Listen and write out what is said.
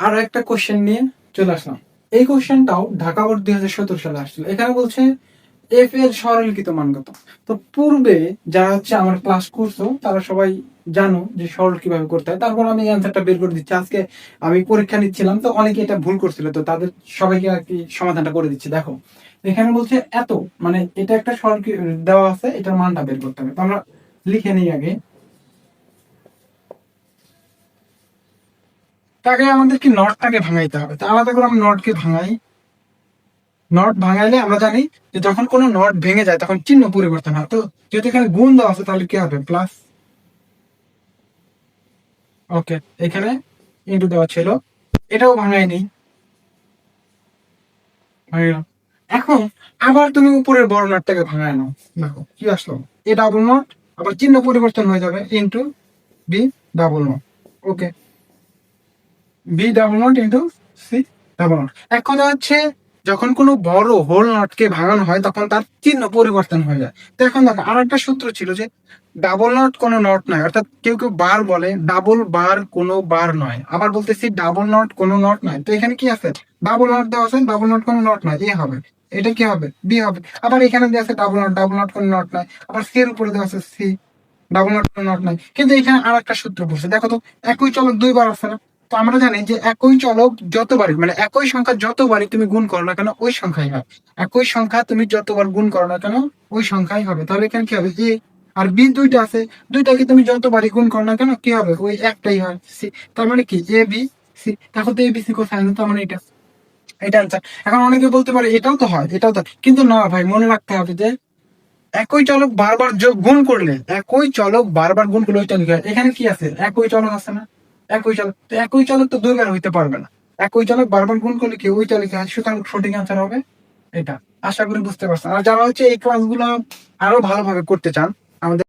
আরও একটা কোশ্চেন নিয়ে চলে আসলাম। এই কোশ্চেনটাও ঢাকা বোর্ড দুই হাজার সতেরো সালে আসছিল। এখানে বলছে এফ এর সরলীকৃত মান কত? তো পূর্বে যারা হচ্ছে আমার ক্লাস করছ, তারা সবাই জানো যে সরল কীভাবে করতে হয়। তারপর আমি অ্যান্সারটা বের করে দিচ্ছি। আজকে আমি পরীক্ষা নিচ্ছিলাম, তো অনেকে এটা ভুল করছিল, তো তাদের সবাইকে আর কি সমাধানটা করে দিচ্ছি। দেখো, এখানে বলছে এত মানে এটা একটা সরল দেওয়া আছে, এটার মানটা বের করতে হবে। তো আমরা লিখে নিই আগে। তাকে আমাদের কি নটটাকে ভাঙাইতে হবে। তো আলাদা করে আমরা নটকে ভাঙাই। নট ভাঙাইলে আমরা জানি যে যখন কোনো নট ভেঙে যায়, তখন চিহ্ন পরিবর্তন হয়। তো যদি এখানে গুণ দেওয়া আছে, তাহলে কি হবে? প্লাস ওকে এখানে ইন্টু দেওয়া ছিল। এটাও ভাঙাই নেই এখন আবার তুমি উপরের বড় নটটাকে ভাঙায় নাও। দেখো, কি আসলো? এ ডাবল নট আবার চিহ্ন পরিবর্তন হয়ে যাবে into B double not okay B double not into C double not এক কথা হচ্ছে যখন কোনো বড় হোল নটকে ভাঙানো হয়, তখন তার চিহ্ন পরিবর্তন হয়ে যায়। তো এখন দেখো আর একটা সূত্র ছিল যে ডাবল নট কোনো নট নয়, অর্থাৎ কেউ কেউ বার বলে ডাবল বার কোনো বার নয়। আবার বলতেছি ডাবল নট কোনো নট নয়। তো এখানে কি আছে? ডাবল নট দেওয়া আছে ডাবল নট কোনো নট নয়। এ হবে। এটা কি হবে? বি হবে। আবার এখানে দেওয়া আছে ডাবল নট ডাবল নট কোনো নট নয়। আবার সি এর উপরে দেওয়া আছে সি ডাবল নট কোনো নট নয়। কিন্তু এখানে আর একটা সূত্র পড়ছে দেখো তো, একই চলক দুইবার আছে না? তো আমরা জানি যে একই চলক যতবারই মানে একই সংখ্যা যতবারই তুমি গুণ করো না কেন, ওই সংখ্যাই হয় একই সংখ্যা তুমি যতবার গুণ করো না কেন, ওই সংখ্যাই হবে। তাহলে এখানে কি হবে? এ আর বি দুইটা আছে। দুইটাকে তুমি যতবারই গুণ করো না কেন, কি হবে? ওই একটাই হয়। সি তার মানে কি? এ বি সি দেখো তো এ বি সি কোথায় তার মানে এটা এটা আনসার এখন অনেকে বলতে পারে, এটাও তো হয়, এটাও তো কিন্তু না ভাই, মনে রাখতে হবে যে একই চলক বারবার গুণ করলে, একই চলক বারবার গুণ করলে ওইটা। এখানে কি আছে? একই চলক আছে না? একই চালক, তো একই চালক তো দুইবার হইতে পারবে না। একই চালক বারবার গুণ করলে কি ওই লিখে সুতরাং সঠিক অ্যান্সার হবে এটা। আশা করি বুঝতে পারছেন। আর যারা হচ্ছে এই ক্লাসগুলো আরও ভালোভাবে করতে চান, আমাদের